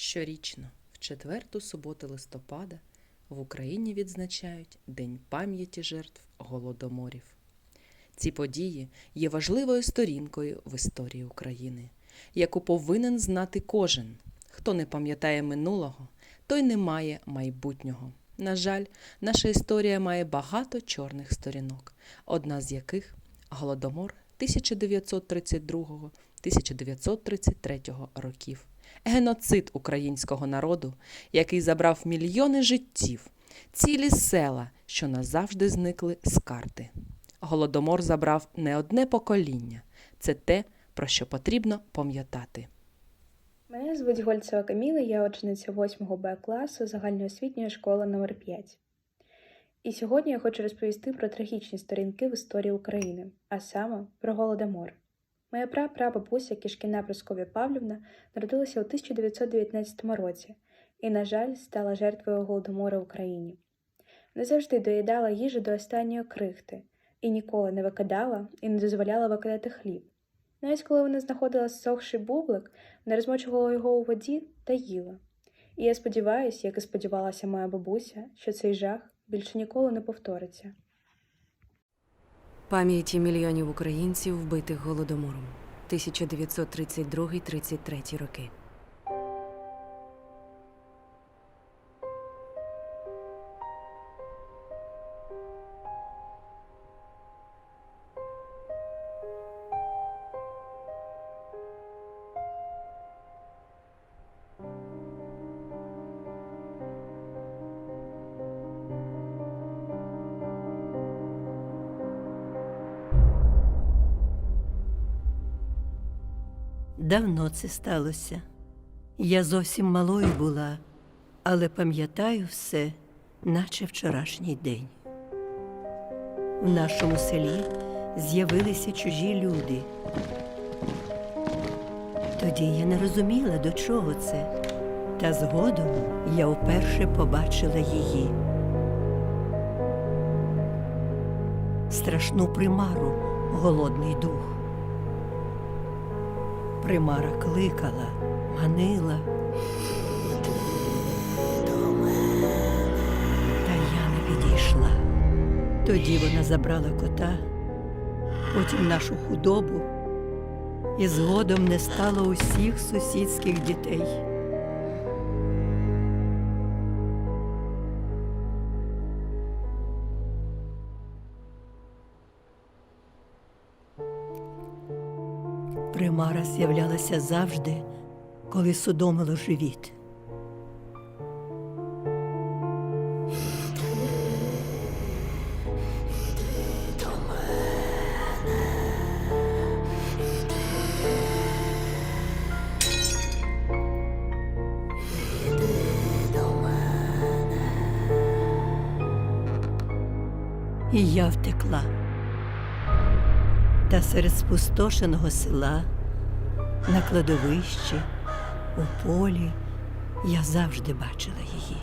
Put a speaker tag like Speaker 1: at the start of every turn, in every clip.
Speaker 1: Щорічно, в четверту суботу листопада, в Україні відзначають День пам'яті жертв голодоморів. Ці події є важливою сторінкою в історії України, яку повинен знати кожен. Хто не пам'ятає минулого, той не має майбутнього. На жаль, наша історія має багато чорних сторінок, одна з яких голодомор 1932-1933 років. Геноцид українського народу, який забрав мільйони життів, цілі села, що назавжди зникли з карти. Голодомор забрав не одне покоління. Це те, про що потрібно пам'ятати.
Speaker 2: Мене звуть Гольцева Каміла, я учениця 8 Б класу загальноосвітньої школи номер 5 І сьогодні я хочу розповісти про трагічні сторінки в історії України, а саме про Голодомор. Моя прапрабабуся Кішкіна Просков'я Павлівна народилася у 1919 році і, на жаль, стала жертвою Голодомору в Україні. Не завжди доїдала їжу до останньої крихти і ніколи не викидала і не дозволяла викидати хліб. Навіть коли вона знаходила сохший бублик, не розмочувала його у воді та їла. І я сподіваюся, як і сподівалася моя бабуся, що цей жах більше ніколи не повториться.
Speaker 3: Пам'яті мільйонів українців, вбитих голодомором 1932-33 роки.
Speaker 4: Давно це сталося. Я зовсім малою була, але пам'ятаю все, наче вчорашній день. В нашому селі з'явилися чужі люди. Тоді я не розуміла, до чого це, та згодом я вперше побачила її. Страшну примару, голодний дух. Примара кликала, манила. Та я не підійшла. Тоді вона забрала кота, потім нашу худобу, і згодом не стало усіх сусідських дітей. Примара з'являлася завжди, коли судомило живіт. І я втекла. Та серед спустошеного села, на кладовищі, у полі я завжди бачила її.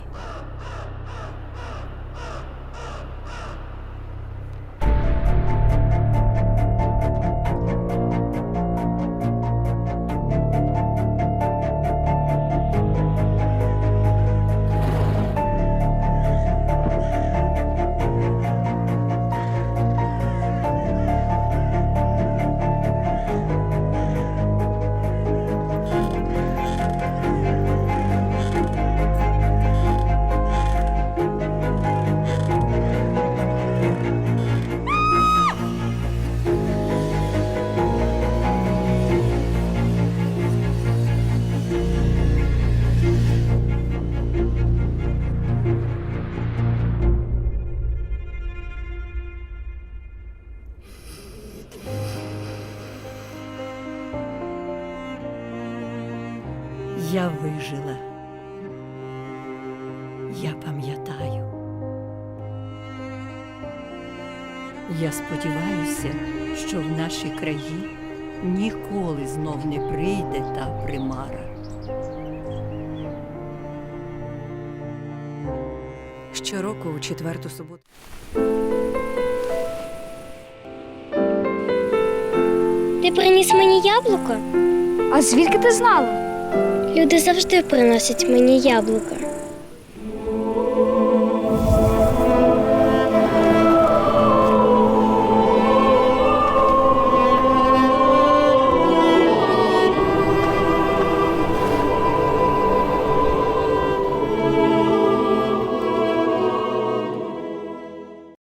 Speaker 4: Я вижила. Я пам'ятаю. Я сподіваюся, що в наші краї ніколи знов не прийде та примара.
Speaker 3: Щороку у четверту суботу.
Speaker 5: Ти приніс мені яблуко?
Speaker 6: А звідки ти знала?
Speaker 5: Люди завжди приносять мені яблука.